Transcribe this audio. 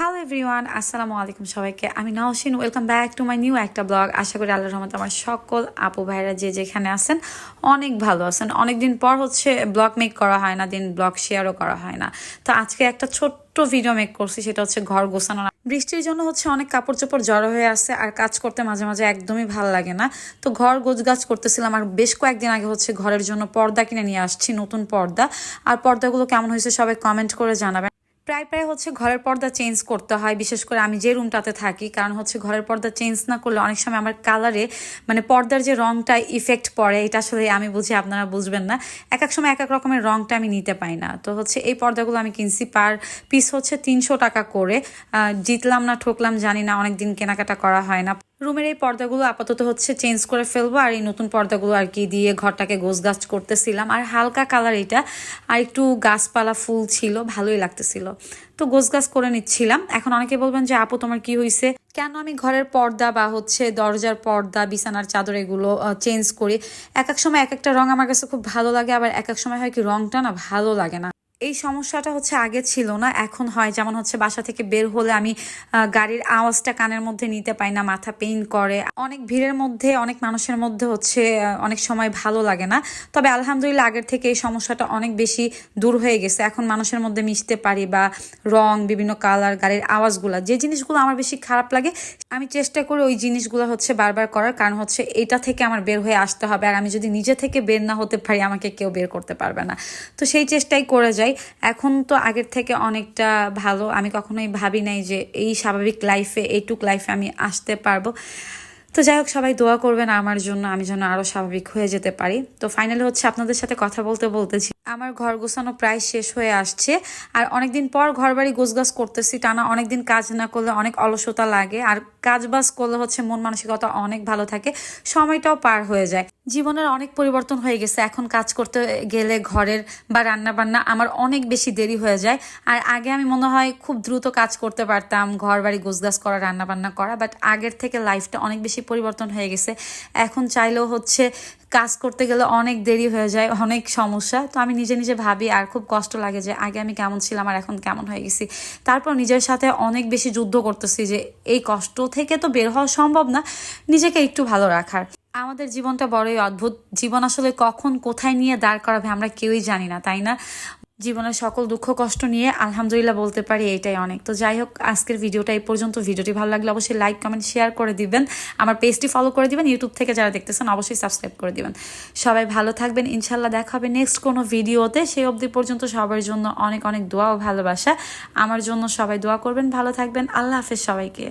Hello everyone আসসালামু আলাইকুম সবাইকে। আমি Nowshin. Welcome back to my new একটা ব্লগ আশা করি আল্লাহর রহমত আমার সকল আপু ভাইরা যে যেখানে আছেন, অনেক ভালো আছেন। অনেকদিন পর হচ্ছে ব্লগ মেক করা হয় না, দিন ব্লগ শেয়ারও করা হয় না। তো আজকে একটা ছোট্ট ভিডিও মেক করছি, সেটা হচ্ছে ঘর গোছানো বৃষ্টির জন্য হচ্ছে অনেক কাপড় চোপড় জড়ো হয়ে আছে আর কাজ করতে মাঝে মাঝে একদমই ভালো লাগে না। তো ঘর গোছগাছ করতেছিলাম আর বেশ কয়েকদিন আগে হচ্ছে ঘরের জন্য পর্দা কিনে নিয়ে আসছি, নতুন পর্দা। আর পর্দাগুলো কেমন হয়েছে সবাই কমেন্ট করে জানাবেন। প্রায় প্রায় হচ্ছে ঘরের পর্দা চেঞ্জ করতে হয়, বিশেষ করে আমি যে রুমটাতে থাকি, কারণ হচ্ছে ঘরের পর্দা চেঞ্জ না করলে অনেক সময় আমার কালারে মানে পর্দার যে রংটা ইফেক্ট পড়ে, এটা আসলে আমি বুঝি, আপনারা বুঝবেন না। এক এক সময় এক এক রকমের রংটা আমি নিতে পাই না। তো হচ্ছে এই পর্দাগুলো আমি কিনছি পার পিস হচ্ছে তিনশো টাকা করে। জিতলাম না, ঠকলাম, জানি না অনেক দিন কেনাকাটা করা হয় না। রুমের এই পর্দাগুলো আপাতত হচ্ছে চেঞ্জ করে ফেলব, আর এই নতুন পর্দাগুলো আর কি দিয়ে ঘরটাকে গোছ গাছ করতেছিলাম। আর হালকা কালার এটা, আর একটু গাছপালা ফুল ছিল, ভালোই লাগতেছিল। তো গোছ গাছ করে নিচ্ছিলাম। এখন অনেকে বলবেন যে, আপু, তোমার কি হয়েছে কেন আমি ঘরের পর্দা বা হচ্ছে দরজার পর্দা, বিছানার চাদর এগুলো চেঞ্জ করি? এক এক সময় এক একটা রং আমার কাছে খুব ভালো লাগে, আবার এক এক সময় হয় কি রংটা না ভালো লাগে না। এই সমস্যাটা হচ্ছে আগে ছিল না, এখন হয়। যেমন হচ্ছে বাসা থেকে বের হলে আমি গাড়ির আওয়াজটা কানের মধ্যে নিতে পাই না, মাথা পেইন করে। অনেক ভিড়ের মধ্যে, অনেক মানুষের মধ্যে হচ্ছে অনেক সময় ভালো লাগে না। তবে আলহামদুলিল্লাহ আগের থেকে এই সমস্যাটা অনেক বেশি দূর হয়ে গেছে। এখন মানুষের মধ্যে মিশতে পারি বা রং, বিভিন্ন কালার গাড়ির আওয়াজগুলো, যে জিনিসগুলো আমার বেশি খারাপ লাগে, আমি চেষ্টা করি ওই জিনিসগুলো হচ্ছে বারবার করার। কারণ হচ্ছে এটা থেকে আমার বের হয়ে আসতে হবে। আর আমি যদি নিজে থেকে বের না হতে পারি, আমাকে কেউ বের করতে পারবে না। তো সেই চেষ্টাই করে যাই। এখন তো আগের থেকে অনেকটা ভালো। আমি কখনোই ভাবি নাই যে এই স্বাভাবিক লাইফে এইটুক লাইফে আমি আসতে পারব। তো যাই হোক, সবাই দোয়া করবেন আমার জন্য, আমি যেন আরও স্বাভাবিক হয়ে যেতে পারি। তো ফাইনালি হচ্ছে আপনাদের সাথে কথা বলতে বলতেছি। আমার ঘর গোছানো প্রায় শেষ হয়ে আসছে। আর অনেকদিন পর ঘর বাড়ি গোছগাছ করতেছি। টানা অনেকদিন কাজ না করলে অনেক অলসতা লাগে। আর কাজ বাজ করলে হচ্ছে মন মানসিকতা অনেক ভালো থাকে। সময়টাও পার হয়ে যায়। জীবনের অনেক পরিবর্তন হয়ে গেছে। এখন কাজ করতে গেলে ঘরের বা রান্না বান্না আমার অনেক বেশি দেরি হয়ে যায়। আর আগে আমি মনে হয় খুব দ্রুত কাজ করতে পারতাম। ঘর বাড়ি গোছগাছ করা রান্না বান্না করা। বাট আগের থেকে লাইফটা অনেক বেশি পরিবর্তন হয়ে গেছে। এখন চাইলেও হচ্ছে কাজ করতে গেলে অনেক দেরি হয়ে যায়, অনেক সমস্যা। তো আমি নিজে নিজে ভাবি আর খুব কষ্ট লাগে যে আগে আমি কেমন ছিলাম আর এখন কেমন হয়ে গেছি। তারপর নিজের সাথে অনেক বেশি যুদ্ধ করতেছি যে এই কষ্ট থেকে তো বের হওয়া সম্ভব না, নিজেকে একটু ভালো রাখার। আমাদের জীবনটা বড়ই অদ্ভুত। জীবন আসলে কখন কোথায় নিয়ে দাঁড় করাবে আমরা কেউই জানি না, তাই না? জীবনের সকল দুঃখ, কষ্ট নিয়ে আলহামদুলিল্লাহ বলতে পারি এটাই অনেক। তো যাই হোক, আজকের ভিডিওটা এই পর্যন্ত। ভিডিওটি ভালো লাগলে অবশ্যই লাইক, কমেন্ট, শেয়ার করে দিবেন। আমার পেজটি ফলো করে দিবেন। ইউটিউব থেকে যারা দেখতেছেন, অবশ্যই সাবস্ক্রাইব করে দিবেন। সবাই ভালো থাকবেন। ইনশাল্লাহ দেখা হবে নেক্সট কোনো ভিডিওতে। সেই অবধি পর্যন্ত সবার জন্য অনেক অনেক দোয়া ও ভালোবাসা। আমার জন্য সবাই দোয়া করবেন, ভালো থাকবেন। আল্লাহ হাফেজ সবাইকে।